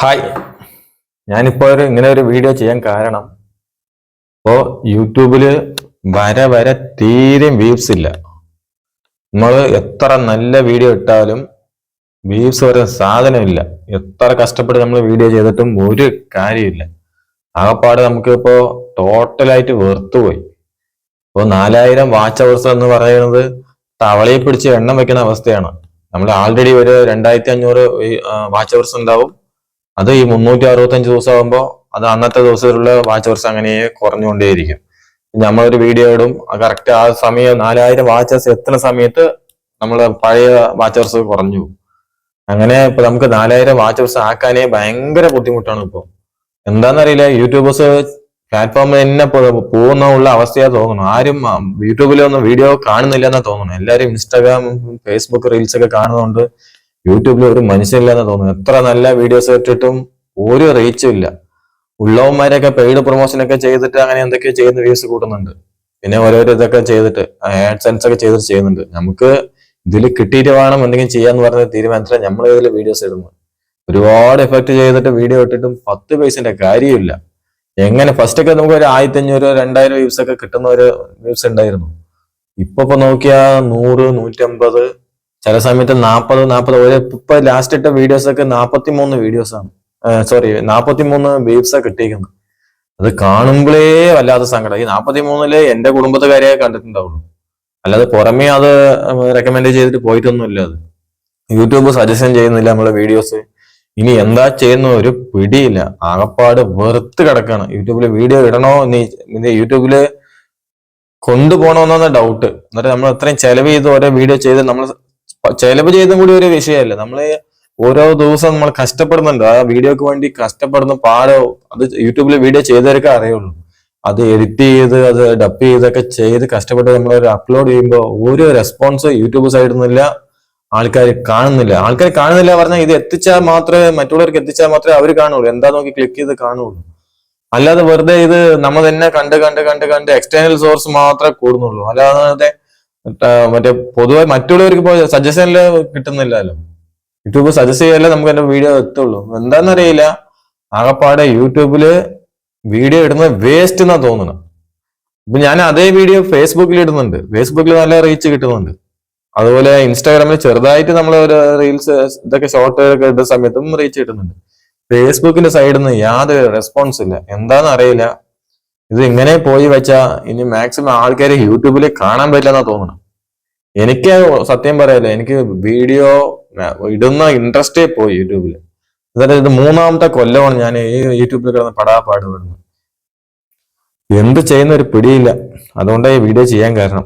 Hi ഞാനിപ്പോൾ ഒരു ഇങ്ങനെ ഒരു വീഡിയോ ചെയ്യാൻ കാരണം ഇപ്പോൾ യൂട്യൂബിൽ വര വര തീരെയും വ്യൂസ് ഇല്ല. നമ്മൾ എത്ര നല്ല വീഡിയോ ഇട്ടാലും വ്യൂസ് വരെ സാധനമില്ല. എത്ര കഷ്ടപ്പെട്ട് നമ്മൾ വീഡിയോ ചെയ്തിട്ടും ഒരു കാര്യമില്ല. ആകപ്പാട് നമുക്ക് ഇപ്പോ ടോട്ടലായിട്ട് വെറുത്തുപോയി. ഇപ്പോൾ നാലായിരം വാച്ച് അവേഴ്സ് എന്ന് പറയുന്നത് തവളയെ പിടിച്ച് എണ്ണം വെക്കുന്ന അവസ്ഥയാണ്. നമ്മൾ ആൾറെഡി ഒരു രണ്ടായിരത്തി അഞ്ഞൂറ് വാച്ച് അവേഴ്സ് ഉണ്ടാവും. അത് ഈ മുന്നൂറ്റി അറുപത്തഞ്ച് ദിവസം ആകുമ്പോൾ അത് അന്നത്തെ ദിവസത്തിലുള്ള വാച്ച് അവേഴ്സ് അങ്ങനെ കുറഞ്ഞുകൊണ്ടേയിരിക്കും. നമ്മളൊരു വീഡിയോ ഇടും കറക്റ്റ് ആ സമയം നാലായിരം വാച്ചേഴ്സ് എത്തുന്ന സമയത്ത് നമ്മൾ പഴയ വാച്ച് വാച്ചേഴ്സ് കുറഞ്ഞു അങ്ങനെ ഇപ്പൊ നമുക്ക് നാലായിരം വാച്ച് വാച്ചേഴ്സ് ആക്കാനേ ഭയങ്കര ബുദ്ധിമുട്ടാണ് ഇപ്പോൾ എന്താണെന്നറിയില്ല യൂട്യൂബേഴ്സ് പ്ലാറ്റ്ഫോമിൽ തന്നെ പോകുന്ന ഉള്ള അവസ്ഥയാ തോന്നുന്നു ആരും യൂട്യൂബിലൊന്നും വീഡിയോ കാണുന്നില്ല എന്നാ തോന്നുന്നു എല്ലാവരും ഇൻസ്റ്റാഗ്രാം ഫേസ്ബുക്ക് റീൽസ് ഒക്കെ കാണുന്നതുകൊണ്ട് യൂട്യൂബിൽ ഒരു മനുഷ്യനില്ലെന്ന് തോന്നുന്നു എത്ര നല്ല വീഡിയോസ് ഇട്ടിട്ടും ഒരു റീച്ചും ഇല്ല. ഉള്ളവന്മാരൊക്കെ പെയ്ഡ് പ്രൊമോഷനൊക്കെ ചെയ്തിട്ട് അങ്ങനെ എന്തൊക്കെയോ ചെയ്യുന്ന വ്യൂസ് കൂട്ടുന്നുണ്ട്. പിന്നെ ഓരോരോ ഇതൊക്കെ ചെയ്തിട്ട് ആഡ് സെൻസ് ഒക്കെ ചെയ്തിട്ട് ചെയ്യുന്നുണ്ട്. നമുക്ക് ഇതിൽ കിട്ടിയിട്ട് വേണം എന്തെങ്കിലും ചെയ്യാന്ന് പറഞ്ഞ തീരുമാനത്തിലാണ് നമ്മൾ ഇതിൽ വീഡിയോസ് ഇടുന്നത് ഒരുപാട് എഫക്ട് ചെയ്തിട്ട് വീഡിയോ ഇട്ടിട്ടും പത്ത് പൈസന്റെ കാര്യമില്ല എങ്ങനെ? ഫസ്റ്റ് ഒക്കെ നമുക്ക് ഒരു ആയിരത്തി അഞ്ഞൂറ് രണ്ടായിരം വ്യൂസ് ഒക്കെ കിട്ടുന്ന ഒരു വ്യൂസ് ഉണ്ടായിരുന്നു. ഇപ്പൊ ഇപ്പൊ നോക്കിയാ നൂറ് നൂറ്റമ്പത് ചില സമയത്ത് നാൽപ്പത് നാൽപ്പത് ഒരു ഇപ്പൊ ലാസ്റ്റ് ഇട്ട വീഡിയോസ് ഒക്കെ നാൽപ്പത്തി മൂന്ന് വീഡിയോസ് ആണ് സോറി നാൽപ്പത്തി മൂന്ന് വ്യൂസ് കിട്ടിയിരിക്കുന്നത്. അത് കാണുമ്പോഴേ വല്ലാത്ത സങ്കടം. ഈ നാൽപ്പത്തി മൂന്നിൽ എന്റെ കുടുംബത്തുകാരെ കണ്ടിട്ടുണ്ടാവുള്ളൂ. അല്ലാതെ പുറമേ അത് റെക്കമെൻഡ് ചെയ്തിട്ട് പോയിട്ടൊന്നുമില്ല അത്. യൂട്യൂബ് സജഷൻ ചെയ്യുന്നില്ല നമ്മളെ വീഡിയോസ് ഇനി എന്താ ചെയ്യുന്ന ഒരു പിടിയില്ല. ആകപ്പാട് വെറുത്ത് കിടക്കാണ്. യൂട്യൂബിൽ വീഡിയോ ഇടണോ? നീ യൂട്യൂബിൽ കൊണ്ടുപോകണമെന്നാണ് ഡൗട്ട് എന്നിട്ട് നമ്മൾ അത്രയും ചെലവ് ചെയ്ത് ഓരോ വീഡിയോ ചെയ്ത് നമ്മൾ ചെലവ് ചെയ്തും കൂടി ഒരു വിഷയമല്ല നമ്മൾ ഓരോ ദിവസം നമ്മൾ കഷ്ടപ്പെടുന്നുണ്ട്. ആ വീഡിയോക്ക് വേണ്ടി കഷ്ടപ്പെടുന്ന പാടോ അത് യൂട്യൂബിൽ വീഡിയോ ചെയ്തവരൊക്കെ അറിയുള്ളൂ. അത് എഡിറ്റ് ചെയ്ത് അത് ഡപ്പ് ചെയ്തൊക്കെ ചെയ്ത് കഷ്ടപ്പെട്ട് നമ്മൾ ഒരു അപ്ലോഡ് ചെയ്യുമ്പോൾ ഒരു റെസ്പോൺസ് യൂട്യൂബ് സൈഡിൽ നിന്നില്ല ആൾക്കാർ കാണുന്നില്ല. ആൾക്കാർ കാണുന്നില്ല പറഞ്ഞാൽ ഇത് എത്തിച്ചാൽ മാത്രമേ മറ്റുള്ളവർക്ക് എത്തിച്ചാൽ മാത്രമേ അവർ കാണുള്ളൂ. എന്താ നോക്കി ക്ലിക്ക് ചെയ്ത് കാണുള്ളൂ. അല്ലാതെ വെറുതെ ഇത് നമ്മൾ തന്നെ കണ്ട് കണ്ട് കണ്ട് കണ്ട് എക്സ്റ്റേണൽ സോഴ്സ് മാത്രമേ കൂടുന്നുള്ളൂ. അല്ലാതെ മറ്റേ പൊതുവായി മറ്റുള്ളവർക്ക് ഇപ്പോൾ സജഷനിൽ കിട്ടുന്നില്ലല്ലോ. യൂട്യൂബ് സജസ്റ്റ് ചെയ്യല്ലേ നമുക്ക് എന്റെ വീഡിയോ എത്തുള്ളൂ. എന്താണെന്നറിയില്ല. ആകെപ്പാടെ യൂട്യൂബിൽ വീഡിയോ ഇടുന്നത് വേസ്റ്റ് എന്നാ തോന്നുന്നത് ഇപ്പൊ ഞാൻ അതേ വീഡിയോ ഫേസ്ബുക്കിൽ ഇടുന്നുണ്ട്. ഫേസ്ബുക്കിൽ നല്ല റീച്ച് കിട്ടുന്നുണ്ട്. അതുപോലെ ഇൻസ്റ്റാഗ്രാമിൽ ചെറുതായിട്ട് നമ്മൾ ഒരു റീൽസ് ഇതൊക്കെ ഷോർട്ട് ഒക്കെ ഇടുന്ന സമയത്തും റീച്ച് കിട്ടുന്നുണ്ട്. ഫേസ്ബുക്കിന്റെ സൈഡിൽ നിന്ന് യാതൊരു റെസ്പോൺസ് ഇല്ല. എന്താന്ന് അറിയില്ല ഇത് ഇങ്ങനെ പോയി വെച്ചാൽ ഇനി മാക്സിമം ആൾക്കാരെ യൂട്യൂബിൽ കാണാൻ പറ്റില്ല പറ്റില്ലെന്നാ തോന്നണം എനിക്ക് സത്യം പറയല്ലേ എനിക്ക് വീഡിയോ ഇടുന്ന ഇൻട്രസ്റ്റേ പോയി യൂട്യൂബിൽ എന്നിട്ട് ഇത് മൂന്നാമത്തെ കൊല്ലമാണ് ഞാൻ ഈ യൂട്യൂബിൽ കിടന്ന് പടാ പാടുപെടുന്നത് എന്ത് ചെയ്യുന്ന ഒരു പിടിയില്ല. അതുകൊണ്ടാണ് ഈ വീഡിയോ ചെയ്യാൻ കാരണം.